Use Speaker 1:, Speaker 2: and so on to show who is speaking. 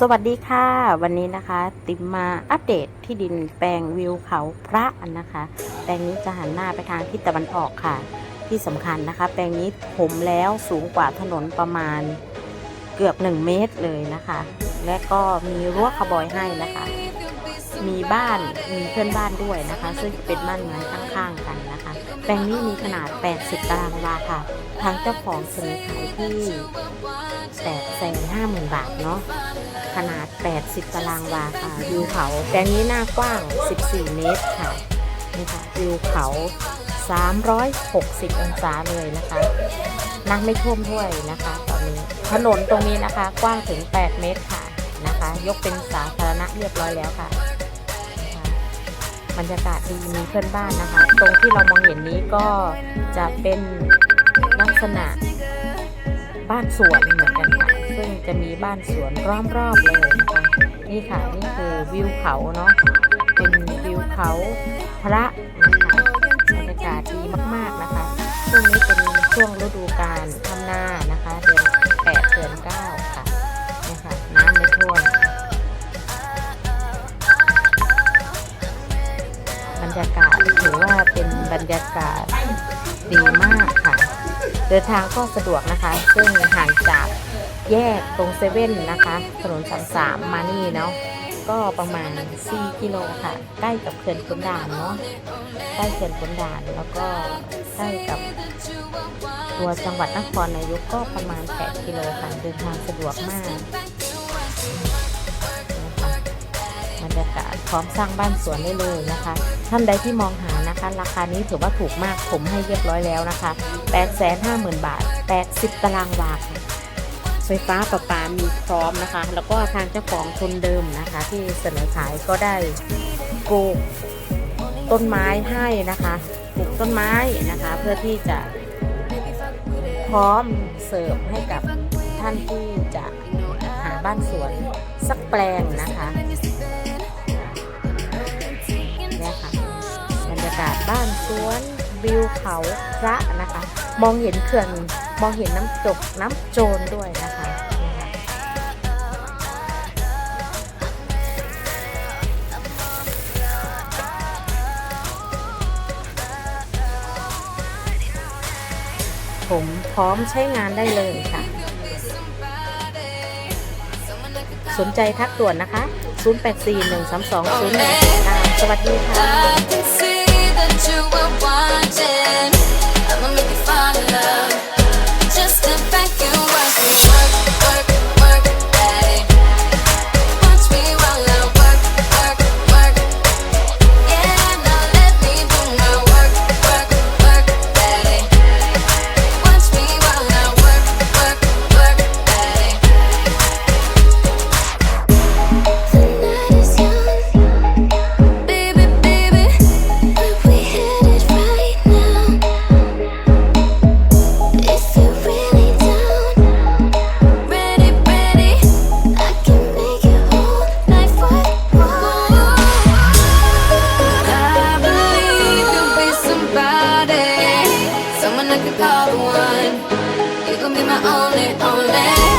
Speaker 1: สวัสดีค่ะ วันนี้นะคะ ติมมาอัปเดตที่ดินแปลงวิวเขาพระนะคะ แปลงนี้จะหันหน้าไปทางทิศตะวันออกค่ะ ที่สำคัญนะคะ แปลงนี้ผมแล้วสูงกว่าถนนประมาณเกือบ 1 เมตรเลยนะคะ และก็มีรั้วขบอยให้นะคะ มีบ้านมีเพื่อนบ้านด้วยนะคะ ซึ่งเป็นบ้านไม้ข้างๆกันนะคะ แปลงนี้มีขนาด 80 ตารางวาค่ะ ทางเจ้าของเสนอขายที่8แสนห้าหมื่นบาทเนาะขนาด 80 ตารางวาค่ะวิวเขาแปลงนี้หน้ากว้าง 14 เมตรค่ะนี่ค่ะวิวเขา 360 องศาเลยนะคะน้ำไม่ท่วมด้วยนะคะ ตอนนี้ถนนตรงนี้นะคะ กว้างถึง 8 เมตรค่ะนะคะ ยกเป็นสาธารณะเรียบร้อยแล้วค่ะนะคะ บรรยากาศดีมีเพื่อนบ้านนะคะ ตรงที่เรามองเห็นนี้ก็จะเป็นลักษณะบ้านสวนเหมือนกันค่ะ ซึ่งจะมีบ้านสวนรอบๆเลยนะคะนี่ค่ะนี่คือวิวเขาเนาะเป็นวิวเขาพระนะคะบรรยากาศดีมากๆนะคะช่วงนี้เป็นช่วงฤดูการทำนานะคะ บรรยากาศถือว่าเป็นบรรยากาศดีมากค่ะ เดินทางก็สะดวกนะคะ ซึ่งห่างจากแยกตรงเซเว่นนะคะ ถนนสามสามมานี่เนาะก็ประมาณ 4 กิโลค่ะ ใกล้กับเขื่อนขุนด่านเนาะใกล้เขื่อนขุนด่านแล้วก็ใกล้กับตัวจังหวัดนครนายกก็ประมาณ 8 กิโลค่ะเดินทางสะดวกมาก บรรยากาศพร้อมสร้างบ้านสวนได้เลยนะคะ ท่านใดที่มองหานะคะ ราคานี้ถือว่าถูกมากผมให้เรียบร้อยแล้วนะคะ850,000 บาท 80 ตารางวาค่ะไฟฟ้าประปามีพร้อมนะคะ แล้วก็ทางเจ้าของคนเดิมนะคะ ที่เสนอขายก็ได้ปลูกต้นไม้ให้นะคะปลูกต้นไม้นะคะ เพื่อที่จะพร้อมเสิร์ฟให้กับท่านที่จะหาบ้านสวนสักแปลงนะคะ บ้านสวนวิวเขาพระนะคะ มองเห็นเขื่อนมองเห็นน้ำจกน้ำโจรด้วยนะคะผมพร้อมใช้งานได้เลยค่ะ สนใจทักด่วนนะคะ 0841320189สวัสดีค่ะ
Speaker 2: you were watching. You can be my only, only.